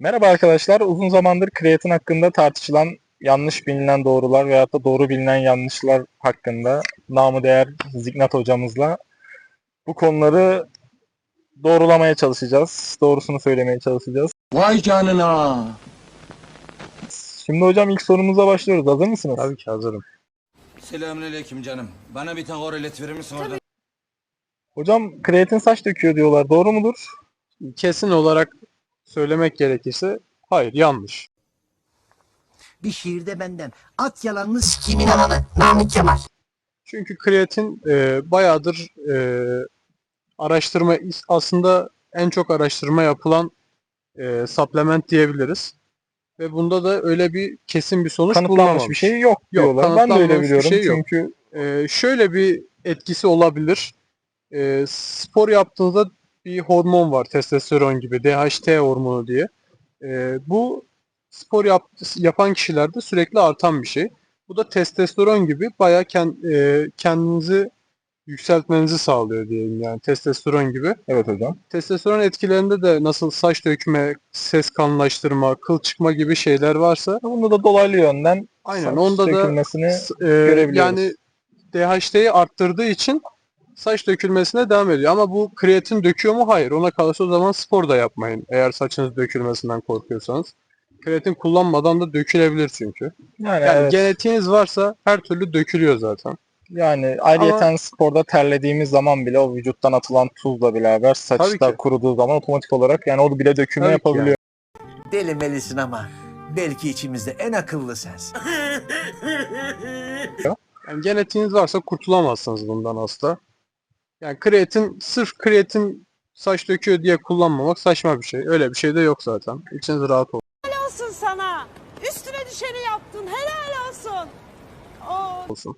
Merhaba arkadaşlar. Uzun zamandır kreatin hakkında tartışılan yanlış bilinen doğrular veyahut da doğru bilinen yanlışlar hakkında namı değer Zignat hocamızla bu konuları doğrulamaya çalışacağız. Doğrusunu söylemeye çalışacağız. Vay canına. Şimdi hocam ilk sorumuza başlıyoruz. Hazır mısınız? Tabii ki hazırım. Selamünaleyküm canım. Bana bir tane oralet verir misin oradan? Hocam kreatin saç döküyor diyorlar. Doğru mudur? Kesin olarak söylemek gerekirse hayır yanlış. Bir şiirde benden. At yalanını sikimin ananı. Namık Kemal. Çünkü kreatin e, bayağıdır e, araştırma aslında en çok araştırma yapılan e, supplement diyebiliriz. Ve bunda da öyle bir kesin bir sonuç bulunamamış. bir şey yok diyorlar. ben de öyle biliyorum. şey yok. Çünkü Ee, şöyle bir etkisi olabilir. Ee, spor yaptığınızda bir hormon var testosteron gibi DHT hormonu diye. Ee, bu spor yap, yapan kişilerde sürekli artan bir şey. Bu da testosteron gibi bayağı kend- e, kendinizi yükseltmenizi sağlıyor diyeyim yani testosteron gibi. evet hocam. Testosteron etkilerinde de nasıl saç dökme, ses kanlaştırma, kıl çıkma gibi şeyler varsa Bunda da dolaylı yönden aynen onda da e, görebiliyoruz. yani DHT'yi arttırdığı için saç dökülmesine devam ediyor. Ama bu kreatin döküyor mu? Hayır. Ona kalırsa o zaman spor da yapmayın. Eğer saçınız dökülmesinden korkuyorsanız. Kreatin kullanmadan da dökülebilir çünkü. yani, Yani evet. genetiğiniz varsa her türlü dökülüyor zaten. Yani ayrıyeten sporda terlediğimiz zaman bile o vücuttan atılan tuzla beraber saçta kuruduğu zaman otomatik olarak yani o bile dökülme Tabii yapabiliyor. Deli melisin ama. Belki içimizde en akıllı sensin. Yani genetiğiniz varsa kurtulamazsınız bundan asla. Yani kreatin, sırf kreatin saç döküyor diye kullanmamak saçma bir şey. Öyle bir şey de yok zaten. İçiniz rahat olsun sana. Üstüne düşeni yaptın. Helal olsun. Oo. olsun.